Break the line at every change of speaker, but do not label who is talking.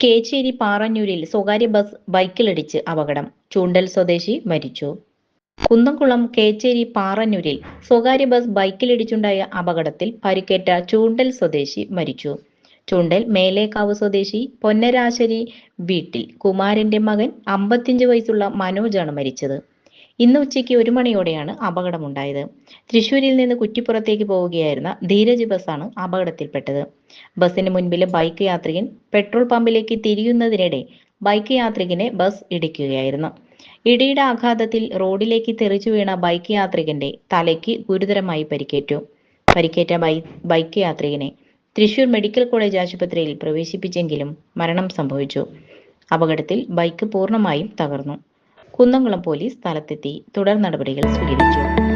കേച്ചേരി പാറഞ്ഞൂരിൽ സ്വകാര്യ ബസ് ബൈക്കിലിടിച്ച് അപകടം. ചൂണ്ടൽ സ്വദേശി മരിച്ചു. കുന്നംകുളം കേച്ചേരി പാറന്നൂരിൽ സ്വകാര്യ ബസ് ബൈക്കിലിടിച്ചുണ്ടായ അപകടത്തിൽ പരിക്കേറ്റ ചൂണ്ടൽ സ്വദേശി മരിച്ചു. ചൂണ്ടൽ മേലേക്കാവ് സ്വദേശി പൊന്നരാശരി വീട്ടിൽ കുമാരന്റെ മകൻ അമ്പത്തിയഞ്ച് വയസ്സുള്ള മനോജാണ് മരിച്ചത്. ഇന്ന് ഉച്ചയ്ക്ക് ഒരു മണിയോടെയാണ് അപകടമുണ്ടായത്. തൃശൂരിൽ നിന്ന് കുറ്റിപ്പുറത്തേക്ക് പോവുകയായിരുന്ന ധീരജ് ബസ്സാണ് അപകടത്തിൽപ്പെട്ടത്. ബസ്സിന് മുൻപിലെ ബൈക്ക് യാത്രികൻ പെട്രോൾ പമ്പിലേക്ക് തിരിയുന്നതിനിടെ ബൈക്ക് യാത്രികനെ ബസ് ഇടിക്കുകയായിരുന്നു. ഇടിയുടെ ആഘാതത്തിൽ റോഡിലേക്ക് തെറിച്ചു വീണ ബൈക്ക് യാത്രികന്റെ തലയ്ക്ക് ഗുരുതരമായി പരിക്കേറ്റു. പരിക്കേറ്റ ബൈക്ക് യാത്രികനെ തൃശൂർ മെഡിക്കൽ കോളേജ് ആശുപത്രിയിൽ പ്രവേശിപ്പിച്ചെങ്കിലും മരണം സംഭവിച്ചു. അപകടത്തിൽ ബൈക്ക് പൂർണമായും തകർന്നു. കുന്നംകുളം പോലീസ് സ്ഥലത്തെത്തി തുടർ നടപടികൾ സ്വീകരിച്ചു